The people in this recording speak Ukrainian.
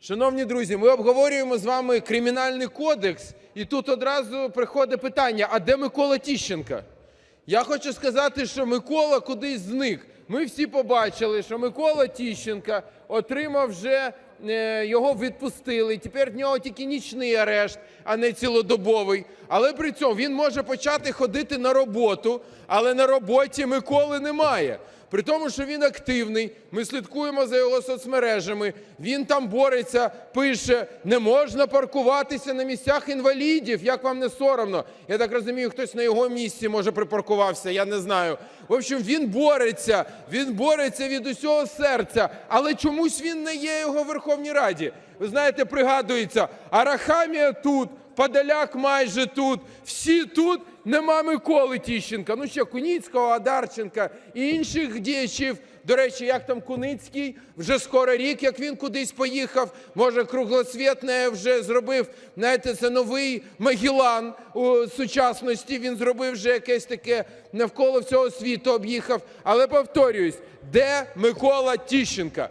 Шановні друзі, ми обговорюємо з вами кримінальний кодекс, і тут одразу приходить питання: а де Микола Тіщенка? Я хочу сказати, що Микола кудись зник. Ми всі побачили, що Микола Тіщенка отримав вже е, його відпустили. Тепер в нього тільки нічний арешт, а не цілодобовий. Але при цьому він може почати ходити на роботу, але на роботі Миколи немає. При тому, що він активний, ми слідкуємо за його соцмережами. Він там бореться, пише: не можна паркуватися на місцях інвалідів. Як вам не соромно? Я так розумію, хтось на його місці може припаркувався. Я не знаю. В общем, він бореться, він бореться від усього серця, але чомусь він не є його в Верховній Раді. Ви знаєте, пригадується, Арахамія тут. Подоляк майже тут, всі тут, нема Миколи Тіщенка. Ну ще Куніцького, Адарченка і інших діячів. До речі, як там Куницький, вже скоро рік, як він кудись поїхав. Може, круглосвітне вже зробив. Знаєте, це новий Магілан у сучасності. Він зробив вже якесь таке навколо всього світу об'їхав. Але повторююсь, де Микола Тіщенка?